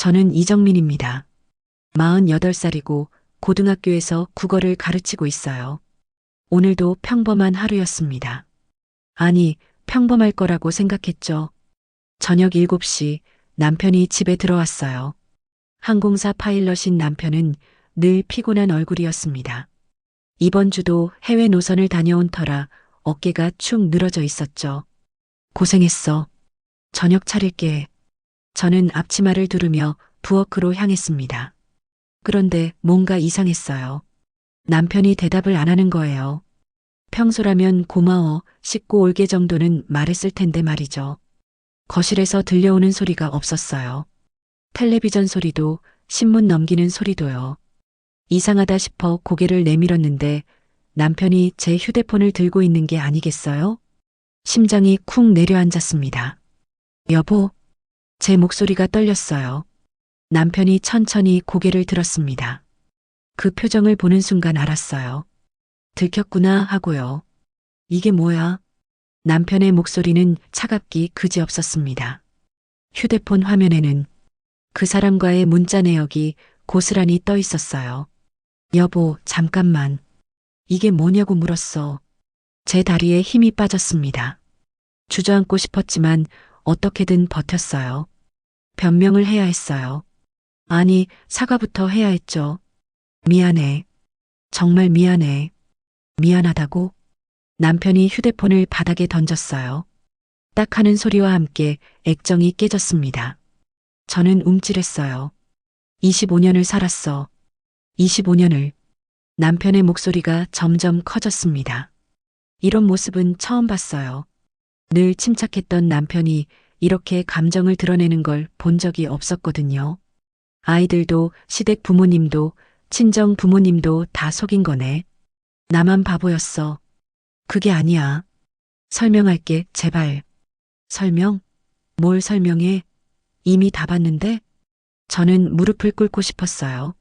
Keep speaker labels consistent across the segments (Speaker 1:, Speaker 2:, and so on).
Speaker 1: 저는 이정민입니다. 48살이고 고등학교에서 국어를 가르치고 있어요. 오늘도 평범한 하루였습니다. 아니, 평범할 거라고 생각했죠. 저녁 7시 남편이 집에 들어왔어요. 항공사 파일럿인 남편은 늘 피곤한 얼굴이었습니다. 이번 주도 해외 노선을 다녀온 터라 어깨가 축 늘어져 있었죠. 고생했어. 저녁 차릴게. 저는 앞치마를 두르며 부엌으로 향했습니다. 그런데 뭔가 이상했어요. 남편이 대답을 안 하는 거예요. 평소라면 고마워, 씻고 올게 정도는 말했을 텐데 말이죠. 거실에서 들려오는 소리가 없었어요. 텔레비전 소리도, 신문 넘기는 소리도요. 이상하다 싶어 고개를 내밀었는데 남편이 제 휴대폰을 들고 있는 게 아니겠어요? 심장이 쿵 내려앉았습니다. 여보, 제 목소리가 떨렸어요. 남편이 천천히 고개를 들었습니다. 그 표정을 보는 순간 알았어요. 들켰구나 하고요. 이게 뭐야? 남편의 목소리는 차갑기 그지없었습니다. 휴대폰 화면에는 그 사람과의 문자 내역이 고스란히 떠 있었어요. 여보, 잠깐만. 이게 뭐냐고 물었어. 제 다리에 힘이 빠졌습니다. 주저앉고 싶었지만 어떻게든 버텼어요. 변명을 해야 했어요. 아니, 사과부터 해야 했죠. 미안해. 정말 미안해. 미안하다고? 남편이 휴대폰을 바닥에 던졌어요. 딱 하는 소리와 함께 액정이 깨졌습니다. 저는 움찔했어요. 25년을 살았어. 25년을. 남편의 목소리가 점점 커졌습니다. 이런 모습은 처음 봤어요. 늘 침착했던 남편이 이렇게 감정을 드러내는 걸 본 적이 없었거든요. 아이들도 시댁 부모님도 친정 부모님도 다 속인 거네. 나만 바보였어. 그게 아니야. 설명할게, 제발. 설명? 뭘 설명해? 이미 다 봤는데? 저는 무릎을 꿇고 싶었어요.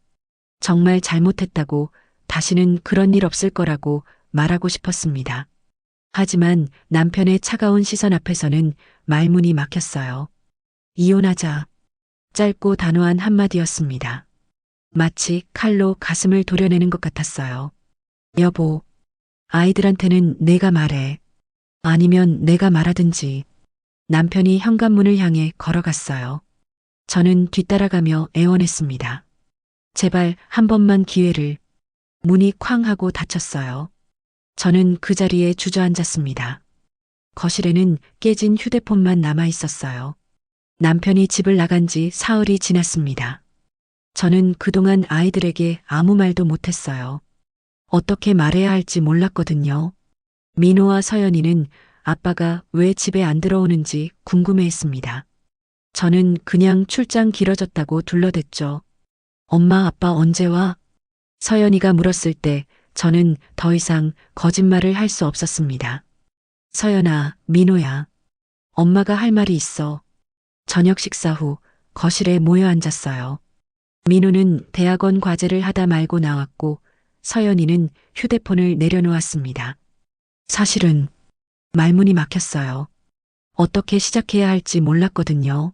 Speaker 1: 정말 잘못했다고 다시는 그런 일 없을 거라고 말하고 싶었습니다. 하지만 남편의 차가운 시선 앞에서는 말문이 막혔어요. 이혼하자. 짧고 단호한 한마디였습니다. 마치 칼로 가슴을 도려내는 것 같았어요. 여보, 아이들한테는 내가 말해. 아니면 내가 말하든지. 남편이 현관문을 향해 걸어갔어요. 저는 뒤따라가며 애원했습니다. 제발 한 번만 기회를. 문이 쾅 하고 닫혔어요. 저는 그 자리에 주저앉았습니다. 거실에는 깨진 휴대폰만 남아 있었어요. 남편이 집을 나간 지 사흘이 지났습니다. 저는 그동안 아이들에게 아무 말도 못했어요. 어떻게 말해야 할지 몰랐거든요. 민호와 서연이는 아빠가 왜 집에 안 들어오는지 궁금해 했습니다. 저는 그냥 출장 길어졌다고 둘러댔죠. 엄마 아빠 언제 와? 서연이가 물었을 때 저는 더 이상 거짓말을 할 수 없었습니다. 서연아, 민호야. 엄마가 할 말이 있어. 저녁 식사 후 거실에 모여 앉았어요. 민호는 대학원 과제를 하다 말고 나왔고 서연이는 휴대폰을 내려놓았습니다. 사실은 말문이 막혔어요. 어떻게 시작해야 할지 몰랐거든요.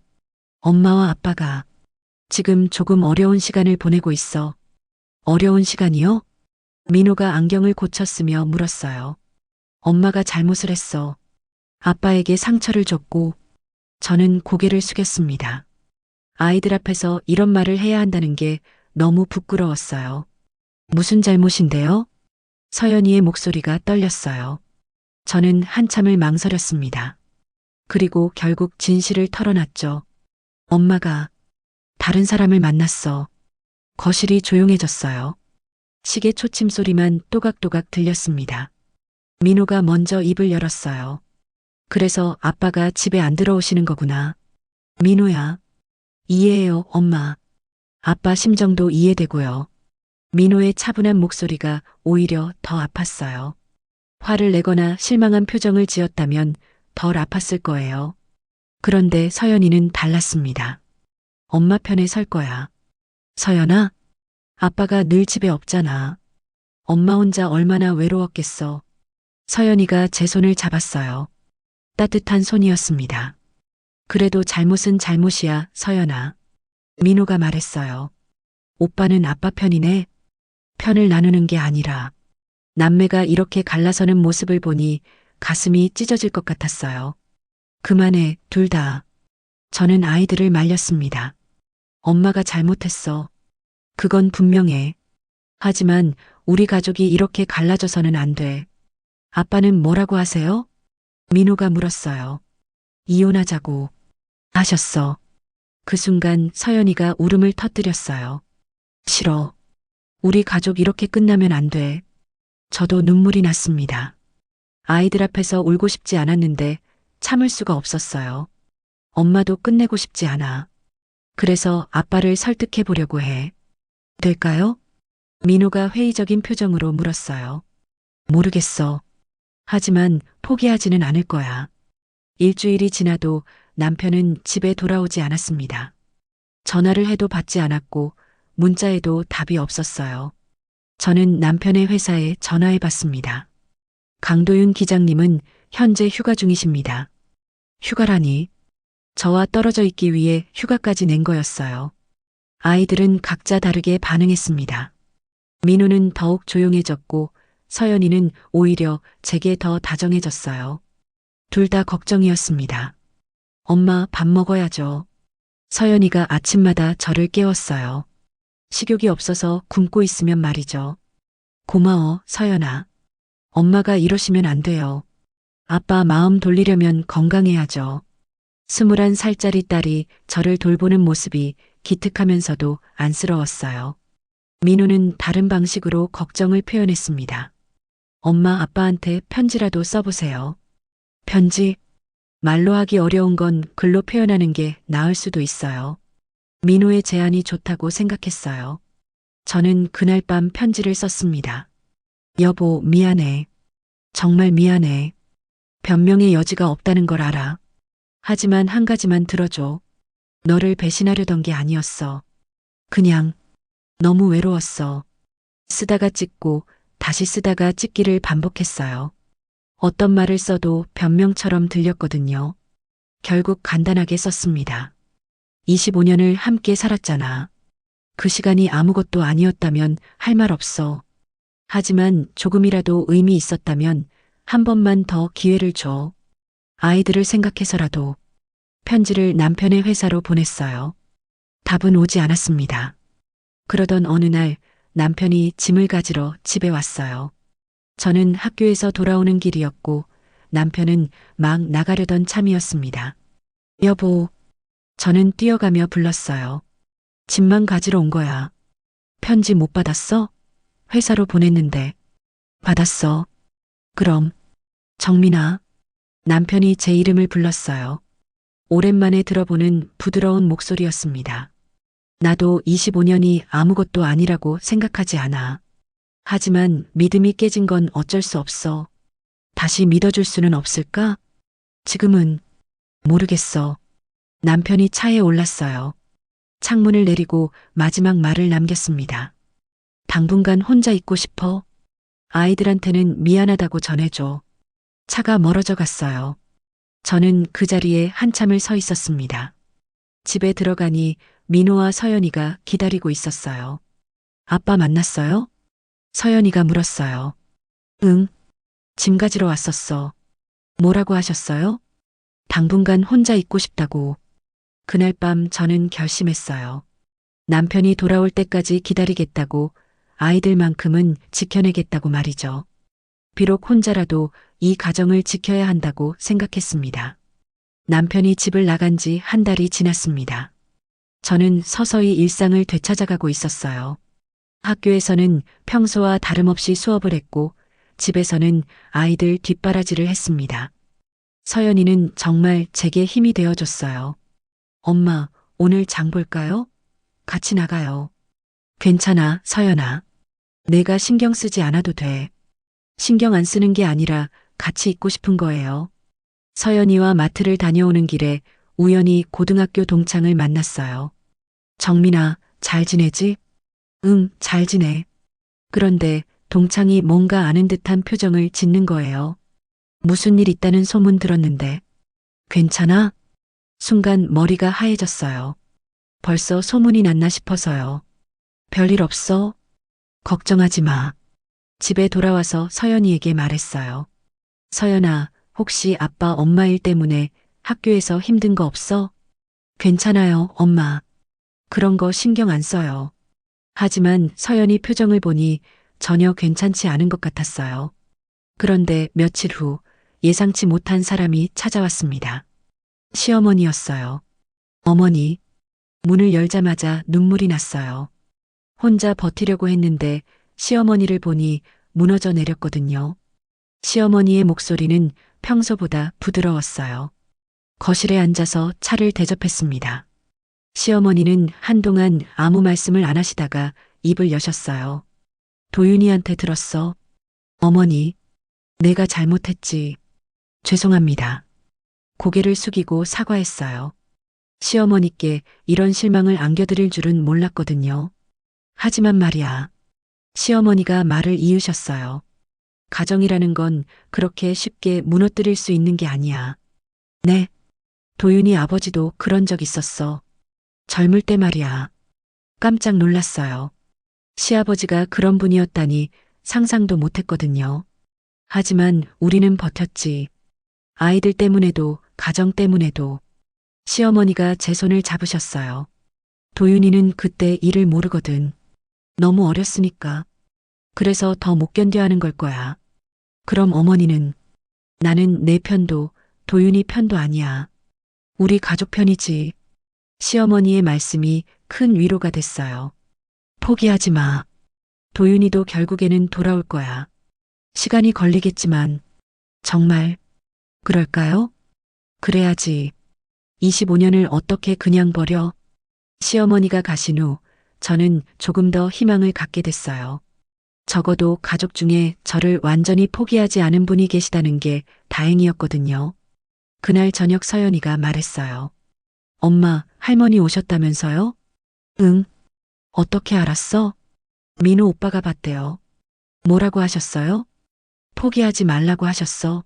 Speaker 1: 엄마와 아빠가 지금 조금 어려운 시간을 보내고 있어. 어려운 시간이요? 민호가 안경을 고쳤으며 물었어요. 엄마가 잘못을 했어. 아빠에게 상처를 줬고 저는 고개를 숙였습니다. 아이들 앞에서 이런 말을 해야 한다는 게 너무 부끄러웠어요. 무슨 잘못인데요? 서연이의 목소리가 떨렸어요. 저는 한참을 망설였습니다. 그리고 결국 진실을 털어놨죠. 엄마가 다른 사람을 만났어. 거실이 조용해졌어요. 시계 초침 소리만 또각또각 들렸습니다. 민호가 먼저 입을 열었어요. 그래서 아빠가 집에 안 들어오시는 거구나. 민호야. 이해해요, 엄마. 아빠 심정도 이해되고요. 민호의 차분한 목소리가 오히려 더 아팠어요. 화를 내거나 실망한 표정을 지었다면 덜 아팠을 거예요. 그런데 서연이는 달랐습니다. 엄마 편에 설 거야. 서연아, 아빠가 늘 집에 없잖아. 엄마 혼자 얼마나 외로웠겠어. 서연이가 제 손을 잡았어요. 따뜻한 손이었습니다. 그래도 잘못은 잘못이야, 서연아. 민호가 말했어요. 오빠는 아빠 편이네. 편을 나누는 게 아니라 남매가 이렇게 갈라서는 모습을 보니 가슴이 찢어질 것 같았어요. 그만해, 둘 다. 저는 아이들을 말렸습니다. 엄마가 잘못했어. 그건 분명해. 하지만 우리 가족이 이렇게 갈라져서는 안 돼. 아빠는 뭐라고 하세요? 민호가 물었어요. 이혼하자고 하셨어. 그 순간 서연이가 울음을 터뜨렸어요. 싫어. 우리 가족 이렇게 끝나면 안 돼. 저도 눈물이 났습니다. 아이들 앞에서 울고 싶지 않았는데 참을 수가 없었어요. 엄마도 끝내고 싶지 않아. 그래서 아빠를 설득해 보려고 해. 될까요? 민호가 회의적인 표정으로 물었어요. 모르겠어. 하지만 포기하지는 않을 거야. 일주일이 지나도 남편은 집에 돌아오지 않았습니다. 전화를 해도 받지 않았고 문자에도 답이 없었어요. 저는 남편의 회사에 전화해 봤습니다. 강도윤 기장님은 현재 휴가 중이십니다. 휴가라니. 저와 떨어져 있기 위해 휴가까지 낸 거였어요. 아이들은 각자 다르게 반응했습니다. 민우는 더욱 조용해졌고 서연이는 오히려 제게 더 다정해졌어요. 둘 다 걱정이었습니다. 엄마 밥 먹어야죠. 서연이가 아침마다 저를 깨웠어요. 식욕이 없어서 굶고 있으면 말이죠. 고마워, 서연아. 엄마가 이러시면 안 돼요. 아빠 마음 돌리려면 건강해야죠. 스물한 살짜리 딸이 저를 돌보는 모습이 기특하면서도 안쓰러웠어요. 민우는 다른 방식으로 걱정을 표현했습니다. 엄마 아빠한테 편지라도 써보세요. 편지? 말로 하기 어려운 건 글로 표현하는 게 나을 수도 있어요. 민호의 제안이 좋다고 생각했어요. 저는 그날 밤 편지를 썼습니다. 여보, 미안해. 정말 미안해. 변명의 여지가 없다는 걸 알아. 하지만 한 가지만 들어줘. 너를 배신하려던 게 아니었어. 그냥 너무 외로웠어. 쓰다가 찍고 다시 쓰다가 찍기를 반복했어요. 어떤 말을 써도 변명처럼 들렸거든요. 결국 간단하게 썼습니다. 25년을 함께 살았잖아. 그 시간이 아무것도 아니었다면 할 말 없어. 하지만 조금이라도 의미 있었다면 한 번만 더 기회를 줘. 아이들을 생각해서라도 편지를 남편의 회사로 보냈어요. 답은 오지 않았습니다. 그러던 어느 날 남편이 짐을 가지러 집에 왔어요. 저는 학교에서 돌아오는 길이었고 남편은 막 나가려던 참이었습니다. 여보, 저는 뛰어가며 불렀어요. 짐만 가지러 온 거야. 편지 못 받았어? 회사로 보냈는데. 받았어. 그럼. 정민아. 남편이 제 이름을 불렀어요. 오랜만에 들어보는 부드러운 목소리였습니다. 나도 25년이 아무것도 아니라고 생각하지 않아. 하지만 믿음이 깨진 건 어쩔 수 없어. 다시 믿어줄 수는 없을까? 지금은 모르겠어. 남편이 차에 올랐어요. 창문을 내리고 마지막 말을 남겼습니다. 당분간 혼자 있고 싶어. 아이들한테는 미안하다고 전해줘. 차가 멀어져 갔어요. 저는 그 자리에 한참을 서 있었습니다. 집에 들어가니 민호와 서연이가 기다리고 있었어요. 아빠 만났어요? 서연이가 물었어요. 응. 짐 가지러 왔었어. 뭐라고 하셨어요? 당분간 혼자 있고 싶다고. 그날 밤 저는 결심했어요. 남편이 돌아올 때까지 기다리겠다고 아이들만큼은 지켜내겠다고 말이죠. 비록 혼자라도 이 가정을 지켜야 한다고 생각했습니다. 남편이 집을 나간 지 한 달이 지났습니다. 저는 서서히 일상을 되찾아가고 있었어요. 학교에서는 평소와 다름없이 수업을 했고 집에서는 아이들 뒷바라지를 했습니다. 서연이는 정말 제게 힘이 되어줬어요. 엄마, 오늘 장 볼까요? 같이 나가요. 괜찮아, 서연아. 내가 신경 쓰지 않아도 돼. 신경 안 쓰는 게 아니라 같이 있고 싶은 거예요. 서연이와 마트를 다녀오는 길에 우연히 고등학교 동창을 만났어요. 정민아, 잘 지내지? 응, 잘 지내. 그런데 동창이 뭔가 아는 듯한 표정을 짓는 거예요. 무슨 일 있다는 소문 들었는데. 괜찮아? 순간 머리가 하얘졌어요. 벌써 소문이 났나 싶어서요. 별일 없어? 걱정하지 마. 집에 돌아와서 서연이에게 말했어요. 서연아, 혹시 아빠 엄마 일 때문에 학교에서 힘든 거 없어? 괜찮아요, 엄마. 그런 거 신경 안 써요. 하지만 서연이 표정을 보니 전혀 괜찮지 않은 것 같았어요. 그런데 며칠 후 예상치 못한 사람이 찾아왔습니다. 시어머니였어요. 어머니, 문을 열자마자 눈물이 났어요. 혼자 버티려고 했는데 시어머니를 보니 무너져 내렸거든요. 시어머니의 목소리는 평소보다 부드러웠어요. 거실에 앉아서 차를 대접했습니다. 시어머니는 한동안 아무 말씀을 안 하시다가 입을 여셨어요. 도윤이한테 들었어. 어머니, 내가 잘못했지. 죄송합니다. 고개를 숙이고 사과했어요. 시어머니께 이런 실망을 안겨드릴 줄은 몰랐거든요. 하지만 말이야. 시어머니가 말을 이으셨어요. 가정이라는 건 그렇게 쉽게 무너뜨릴 수 있는 게 아니야. 네. 도윤이 아버지도 그런 적 있었어. 젊을 때 말이야. 깜짝 놀랐어요. 시아버지가 그런 분이었다니 상상도 못했거든요. 하지만 우리는 버텼지. 아이들 때문에도 가정 때문에도 시어머니가 제 손을 잡으셨어요. 도윤이는 그때 일을 모르거든. 너무 어렸으니까. 그래서 더 못 견뎌 하는 걸 거야. 그럼 어머니는 나는 내 편도 도윤이 편도 아니야. 우리 가족 편이지. 시어머니의 말씀이 큰 위로가 됐어요. 포기하지 마. 도윤이도 결국에는 돌아올 거야. 시간이 걸리겠지만 정말 그럴까요? 그래야지. 25년을 어떻게 그냥 버려? 시어머니가 가신 후 저는 조금 더 희망을 갖게 됐어요. 적어도 가족 중에 저를 완전히 포기하지 않은 분이 계시다는 게 다행이었거든요. 그날 저녁 서연이가 말했어요. 엄마, 할머니 오셨다면서요? 응. 어떻게 알았어? 민우 오빠가 봤대요. 뭐라고 하셨어요? 포기하지 말라고 하셨어.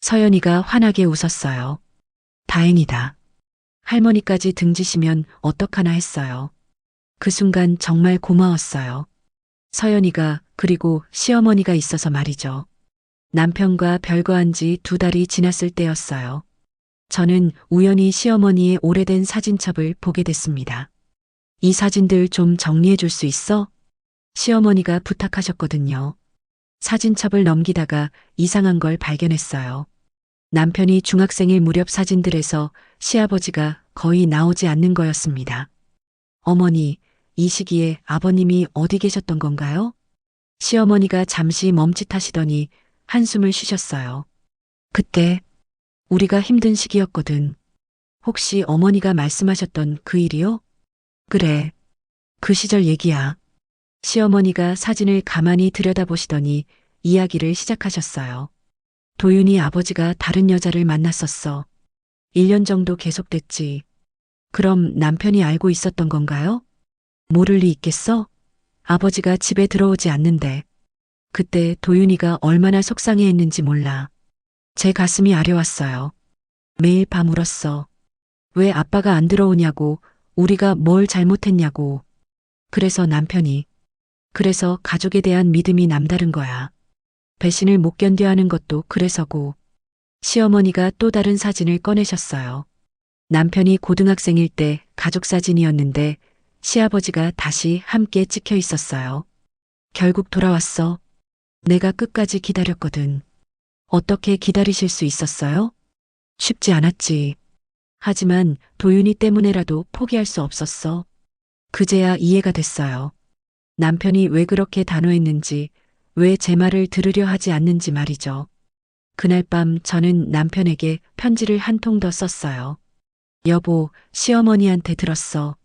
Speaker 1: 서연이가 환하게 웃었어요. 다행이다. 할머니까지 등지시면 어떡하나 했어요. 그 순간 정말 고마웠어요. 서연이가 그리고 시어머니가 있어서 말이죠. 남편과 별거한 지 두 달이 지났을 때였어요. 저는 우연히 시어머니의 오래된 사진첩을 보게 됐습니다. 이 사진들 좀 정리해 줄 수 있어? 시어머니가 부탁하셨거든요. 사진첩을 넘기다가 이상한 걸 발견했어요. 남편이 중학생일 무렵 사진들에서 시아버지가 거의 나오지 않는 거였습니다. 어머니, 이 시기에 아버님이 어디 계셨던 건가요? 시어머니가 잠시 멈칫하시더니 한숨을 쉬셨어요. 그때 우리가 힘든 시기였거든. 혹시 어머니가 말씀하셨던 그 일이요? 그래. 그 시절 얘기야. 시어머니가 사진을 가만히 들여다보시더니 이야기를 시작하셨어요. 도윤이 아버지가 다른 여자를 만났었어. 1년 정도 계속됐지. 그럼 남편이 알고 있었던 건가요? 모를 리 있겠어? 아버지가 집에 들어오지 않는데. 그때 도윤이가 얼마나 속상해 했는지 몰라. 제 가슴이 아려왔어요. 매일 밤 울었어. 왜 아빠가 안 들어오냐고, 우리가 뭘 잘못했냐고. 그래서 남편이, 그래서 가족에 대한 믿음이 남다른 거야. 배신을 못 견뎌 하는 것도 그래서고. 시어머니가 또 다른 사진을 꺼내셨어요. 남편이 고등학생일 때 가족 사진이었는데 시아버지가 다시 함께 찍혀 있었어요. 결국 돌아왔어. 내가 끝까지 기다렸거든. 어떻게 기다리실 수 있었어요? 쉽지 않았지. 하지만 도윤이 때문에라도 포기할 수 없었어. 그제야 이해가 됐어요. 남편이 왜 그렇게 단호했는지, 왜 제 말을 들으려 하지 않는지 말이죠. 그날 밤 저는 남편에게 편지를 한 통 더 썼어요. 여보, 시어머니한테 들었어.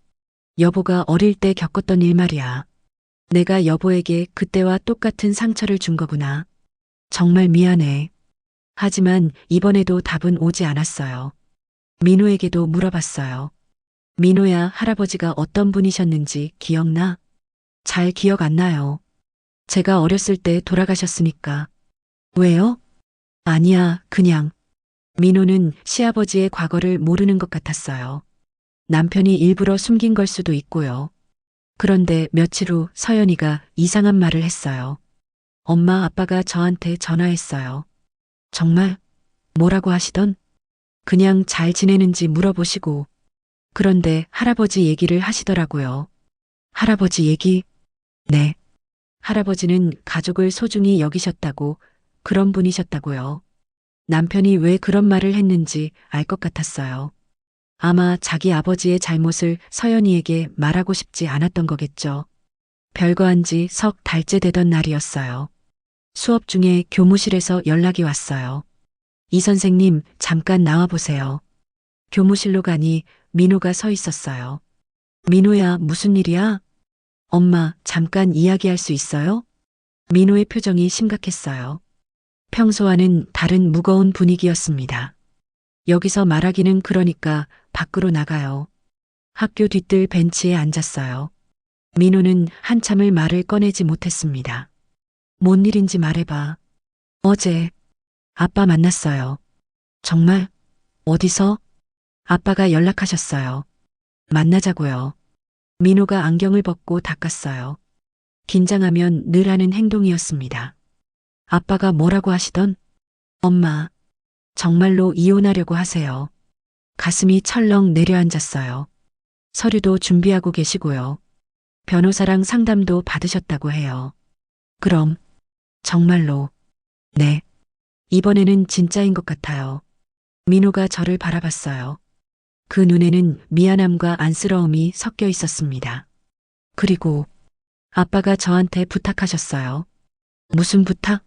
Speaker 1: 여보가 어릴 때 겪었던 일 말이야. 내가 여보에게 그때와 똑같은 상처를 준 거구나. 정말 미안해. 하지만 이번에도 답은 오지 않았어요. 민호에게도 물어봤어요. 민호야 할아버지가 어떤 분이셨는지 기억나? 잘 기억 안 나요. 제가 어렸을 때 돌아가셨으니까. 왜요? 아니야, 그냥. 민호는 시아버지의 과거를 모르는 것 같았어요. 남편이 일부러 숨긴 걸 수도 있고요. 그런데 며칠 후 서연이가 이상한 말을 했어요. 엄마 아빠가 저한테 전화했어요. 정말? 뭐라고 하시던? 그냥 잘 지내는지 물어보시고. 그런데 할아버지 얘기를 하시더라고요. 할아버지 얘기? 네. 할아버지는 가족을 소중히 여기셨다고 그런 분이셨다고요. 남편이 왜 그런 말을 했는지 알 것 같았어요. 아마 자기 아버지의 잘못을 서연이에게 말하고 싶지 않았던 거겠죠. 별거 한 지 석 달째 되던 날이었어요. 수업 중에 교무실에서 연락이 왔어요. 이 선생님, 잠깐 나와보세요. 교무실로 가니 민호가 서 있었어요. 민호야, 무슨 일이야? 엄마, 잠깐 이야기할 수 있어요? 민호의 표정이 심각했어요. 평소와는 다른 무거운 분위기였습니다. 여기서 말하기는 그러니까 밖으로 나가요. 학교 뒤뜰 벤치에 앉았어요. 민호는 한참을 말을 꺼내지 못했습니다. 뭔 일인지 말해봐. 어제 아빠 만났어요. 정말? 어디서? 아빠가 연락하셨어요. 만나자고요. 민호가 안경을 벗고 닦았어요. 긴장하면 늘 하는 행동이었습니다. 아빠가 뭐라고 하시던? 엄마, 정말로 이혼하려고 하세요. 가슴이 철렁 내려앉았어요. 서류도 준비하고 계시고요. 변호사랑 상담도 받으셨다고 해요. 그럼, 정말로, 네. 이번에는 진짜인 것 같아요. 민호가 저를 바라봤어요. 그 눈에는 미안함과 안쓰러움이 섞여 있었습니다. 그리고 아빠가 저한테 부탁하셨어요. 무슨 부탁?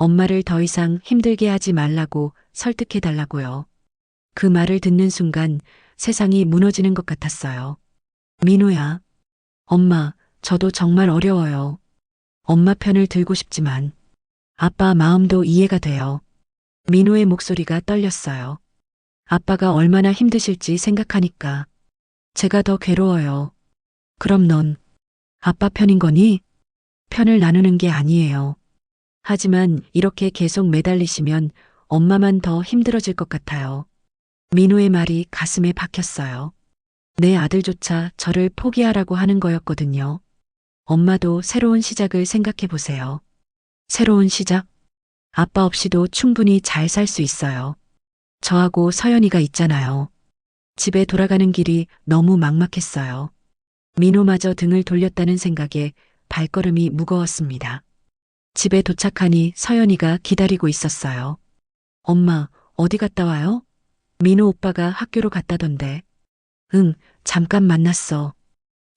Speaker 1: 엄마를 더 이상 힘들게 하지 말라고 설득해 달라고요. 그 말을 듣는 순간 세상이 무너지는 것 같았어요. 민호야. 엄마, 저도 정말 어려워요. 엄마 편을 들고 싶지만 아빠 마음도 이해가 돼요. 민호의 목소리가 떨렸어요. 아빠가 얼마나 힘드실지 생각하니까 제가 더 괴로워요. 그럼 넌 아빠 편인 거니? 편을 나누는 게 아니에요. 하지만 이렇게 계속 매달리시면 엄마만 더 힘들어질 것 같아요. 민호의 말이 가슴에 박혔어요. 내 아들조차 저를 포기하라고 하는 거였거든요. 엄마도 새로운 시작을 생각해 보세요. 새로운 시작? 아빠 없이도 충분히 잘 살 수 있어요. 저하고 서연이가 있잖아요. 집에 돌아가는 길이 너무 막막했어요. 민호마저 등을 돌렸다는 생각에 발걸음이 무거웠습니다. 집에 도착하니 서연이가 기다리고 있었어요. 엄마, 어디 갔다 와요? 민호 오빠가 학교로 갔다던데. 응, 잠깐 만났어.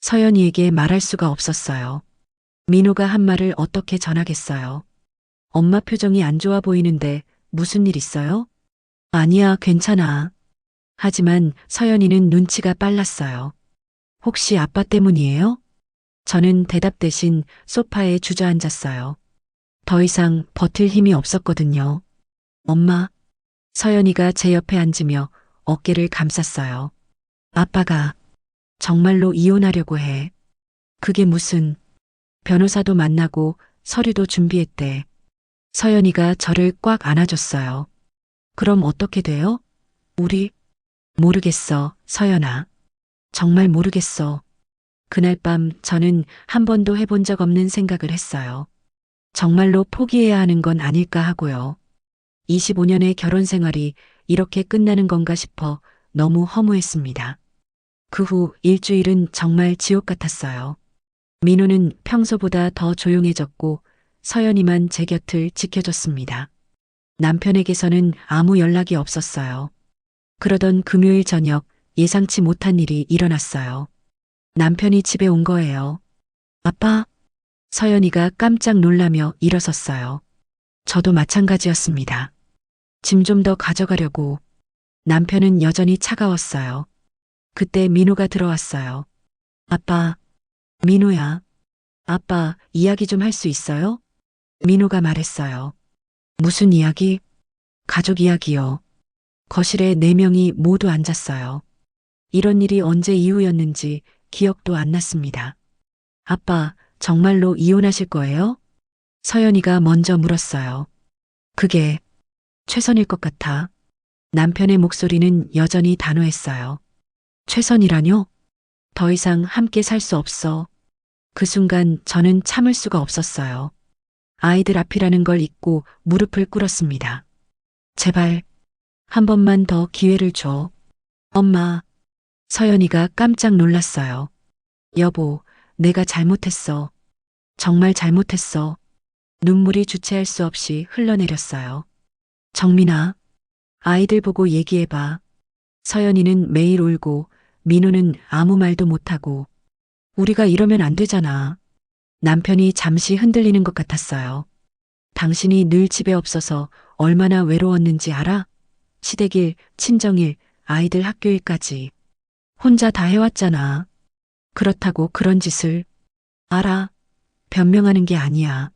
Speaker 1: 서연이에게 말할 수가 없었어요. 민호가 한 말을 어떻게 전하겠어요. 엄마 표정이 안 좋아 보이는데 무슨 일 있어요? 아니야, 괜찮아. 하지만 서연이는 눈치가 빨랐어요. 혹시 아빠 때문이에요? 저는 대답 대신 소파에 주저앉았어요. 더 이상 버틸 힘이 없었거든요. 엄마, 서연이가 제 옆에 앉으며 어깨를 감쌌어요. 아빠가 정말로 이혼하려고 해. 그게 무슨 변호사도 만나고 서류도 준비했대. 서연이가 저를 꽉 안아줬어요. 그럼 어떻게 돼요? 우리 모르겠어, 서연아. 정말 모르겠어. 그날 밤 저는 한 번도 해본 적 없는 생각을 했어요. 정말로 포기해야 하는 건 아닐까 하고요. 25년의 결혼 생활이 이렇게 끝나는 건가 싶어 너무 허무했습니다. 그 후 일주일은 정말 지옥 같았어요. 민호는 평소보다 더 조용해졌고 서연이만 제 곁을 지켜줬습니다. 남편에게서는 아무 연락이 없었어요. 그러던 금요일 저녁 예상치 못한 일이 일어났어요. 남편이 집에 온 거예요. 아빠? 서연이가 깜짝 놀라며 일어섰어요. 저도 마찬가지였습니다. 짐 좀 더 가져가려고. 남편은 여전히 차가웠어요. 그때 민호가 들어왔어요. 아빠, 민호야. 아빠, 이야기 좀 할 수 있어요? 민호가 말했어요. 무슨 이야기? 가족 이야기요. 거실에 네 명이 모두 앉았어요. 이런 일이 언제 이후였는지 기억도 안 났습니다. 아빠, 정말로 이혼하실 거예요? 서연이가 먼저 물었어요. 그게 최선일 것 같아. 남편의 목소리는 여전히 단호했어요. 최선이라뇨? 더 이상 함께 살 수 없어. 그 순간 저는 참을 수가 없었어요. 아이들 앞이라는 걸 잊고 무릎을 꿇었습니다. 제발, 한 번만 더 기회를 줘. 엄마. 서연이가 깜짝 놀랐어요. 여보, 내가 잘못했어. 정말 잘못했어. 눈물이 주체할 수 없이 흘러내렸어요. 정민아, 아이들 보고 얘기해봐. 서연이는 매일 울고, 민호는 아무 말도 못하고, 우리가 이러면 안 되잖아. 남편이 잠시 흔들리는 것 같았어요. 당신이 늘 집에 없어서 얼마나 외로웠는지 알아? 시댁일, 친정일, 아이들 학교일까지. 혼자 다 해왔잖아. 그렇다고 그런 짓을. 알아. 변명하는 게 아니야.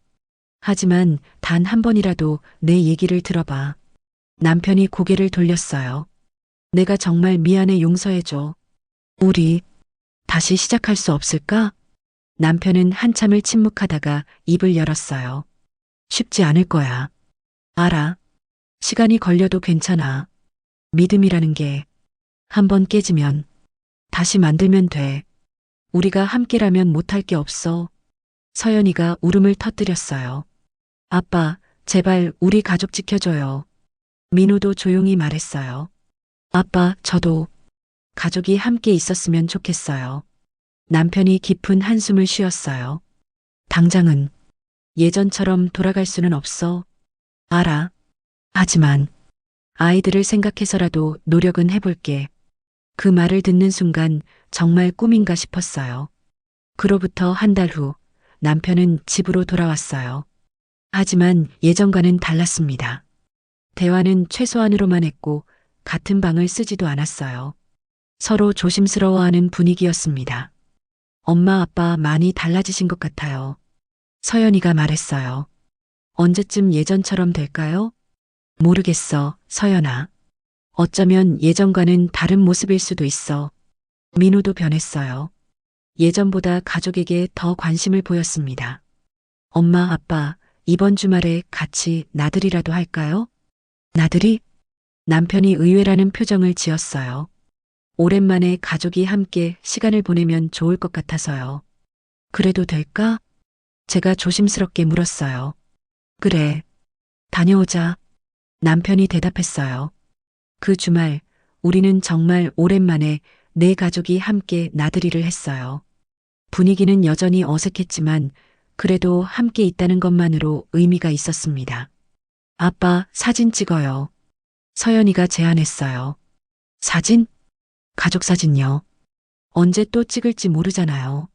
Speaker 1: 하지만 단 한 번이라도 내 얘기를 들어봐. 남편이 고개를 돌렸어요. 내가 정말 미안해 용서해줘. 우리 다시 시작할 수 없을까? 남편은 한참을 침묵하다가 입을 열었어요. 쉽지 않을 거야. 알아. 시간이 걸려도 괜찮아. 믿음이라는 게 한 번 깨지면 다시 만들면 돼. 우리가 함께라면 못할 게 없어. 서연이가 울음을 터뜨렸어요. 아빠, 제발 우리 가족 지켜줘요. 민호도 조용히 말했어요. 아빠, 저도 가족이 함께 있었으면 좋겠어요. 남편이 깊은 한숨을 쉬었어요. 당장은 예전처럼 돌아갈 수는 없어. 알아. 하지만 아이들을 생각해서라도 노력은 해볼게. 그 말을 듣는 순간 정말 꿈인가 싶었어요. 그로부터 한 달 후 남편은 집으로 돌아왔어요. 하지만 예전과는 달랐습니다. 대화는 최소한으로만 했고 같은 방을 쓰지도 않았어요. 서로 조심스러워하는 분위기였습니다. 엄마 아빠 많이 달라지신 것 같아요. 서연이가 말했어요. 언제쯤 예전처럼 될까요? 모르겠어, 서연아. 어쩌면 예전과는 다른 모습일 수도 있어. 민호도 변했어요. 예전보다 가족에게 더 관심을 보였습니다. 엄마, 아빠, 이번 주말에 같이 나들이라도 할까요? 나들이? 남편이 의외라는 표정을 지었어요. 오랜만에 가족이 함께 시간을 보내면 좋을 것 같아서요. 그래도 될까? 제가 조심스럽게 물었어요. 그래. 다녀오자. 남편이 대답했어요. 그 주말 우리는 정말 오랜만에 네 가족이 함께 나들이를 했어요. 분위기는 여전히 어색했지만 그래도 함께 있다는 것만으로 의미가 있었습니다. 아빠 사진 찍어요. 서연이가 제안했어요. 사진? 가족 사진요. 언제 또 찍을지 모르잖아요.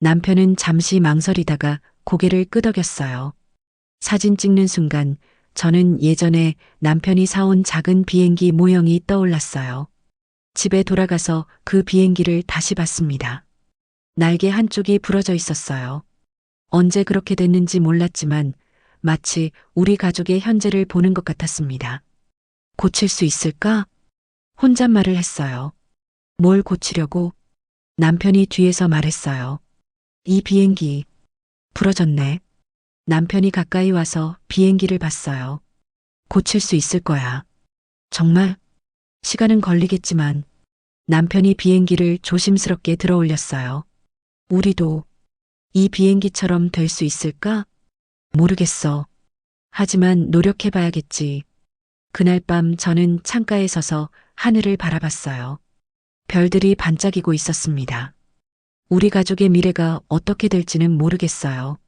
Speaker 1: 남편은 잠시 망설이다가 고개를 끄덕였어요. 사진 찍는 순간 저는 예전에 남편이 사온 작은 비행기 모형이 떠올랐어요. 집에 돌아가서 그 비행기를 다시 봤습니다. 날개 한쪽이 부러져 있었어요. 언제 그렇게 됐는지 몰랐지만 마치 우리 가족의 현재를 보는 것 같았습니다. 고칠 수 있을까? 혼잣말을 했어요. 뭘 고치려고? 남편이 뒤에서 말했어요. 이 비행기 부러졌네. 남편이 가까이 와서 비행기를 봤어요. 고칠 수 있을 거야. 정말? 시간은 걸리겠지만 남편이 비행기를 조심스럽게 들어 올렸어요. 우리도 이 비행기처럼 될 수 있을까? 모르겠어. 하지만 노력해봐야겠지. 그날 밤 저는 창가에 서서 하늘을 바라봤어요. 별들이 반짝이고 있었습니다. 우리 가족의 미래가 어떻게 될지는 모르겠어요.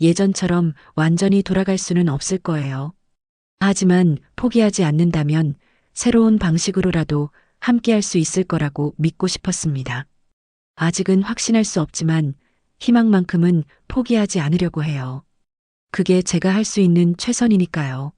Speaker 1: 예전처럼 완전히 돌아갈 수는 없을 거예요. 하지만 포기하지 않는다면 새로운 방식으로라도 함께 할 수 있을 거라고 믿고 싶었습니다. 아직은 확신할 수 없지만 희망만큼은 포기하지 않으려고 해요. 그게 제가 할 수 있는 최선이니까요.